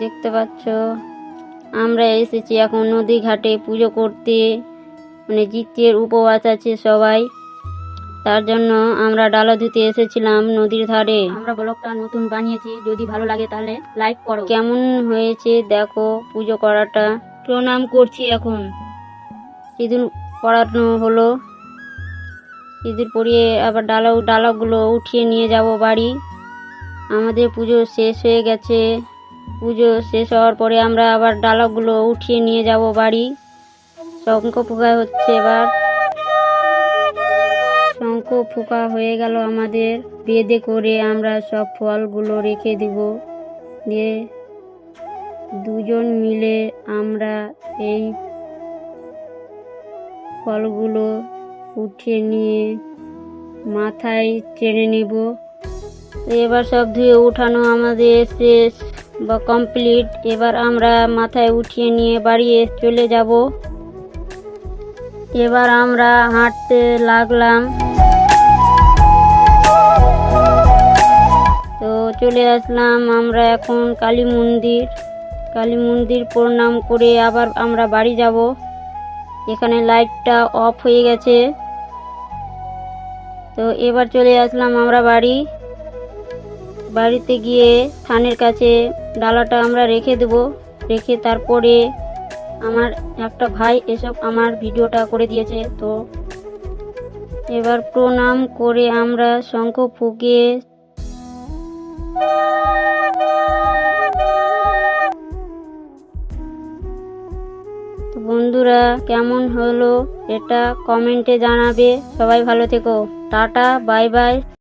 দেখতে পাচ্ছ? আমরা এসেছি এখন নদী ঘাটে পুজো করতে। মানে জিতের উপবাস আছে সবাই। তার জন্য আমরা ডালা ধুতে এসেছিলাম নদীর ধারে। আমরা ব্লগটা নতুন বানিয়েছি যদি ভালো লাগে তাহলে লাইক করো। কেমন হয়েছে দেখো পুজো করাটা? প্রণাম করছি এখন। সিঁদুর পড়ানো হলো। সিঁদুর পরিয়ে আবার ডালা ডালাগুলো উঠিয়ে নিয়ে যাব বাড়ি। আমাদের পুজো শেষ হয়ে গেছে। পুজো শেষ হওয়ার পরে আমরা আবার ডালাগুলো উঠিয়ে নিয়ে যাব বাড়ি। শঙ্খ ফুকা হচ্ছে এবার। শঙ্খ ফুকা হয়ে গেল আমাদের। বেঁধে করে আমরা সব ফলগুলো রেখে দিব। দিয়ে দুজন মিলে আমরা এই ফলগুলো উঠিয়ে নিয়ে মাথায় টেনে নেব। এবার সব ধুয়ে উঠানো আমাদের শেষ। বা কমপ্লিট এবার আমরা মাথায় উঠিয়ে নিয়ে বাড়ি চলে যাব। এবার আমরা হাঁটতে লাগলাম। তো চলে আসলাম আমরা এখন কালী মন্দির। কালী মন্দির প্রণাম করে আবার আমরা বাড়ি যাব। এখানে লাইটটা অফ হয়ে গেছে। তো এবার চলে আসলাম আমরা বাড়ি। বাড়িতে গিয়ে থানের কাছে ডালাটা আমরা রেখে দেব। রেখে তারপরে আমার একটা ভাই এসব আমার ভিডিওটা করে দিয়েছে। তো এবার প্রণাম করে আমরা শঙ্খ ফুঁকে বন্ধুরা, কেমন হলো এটা কমেন্টে জানাবে। সবাই ভালো থেকো। Tata, bye bye.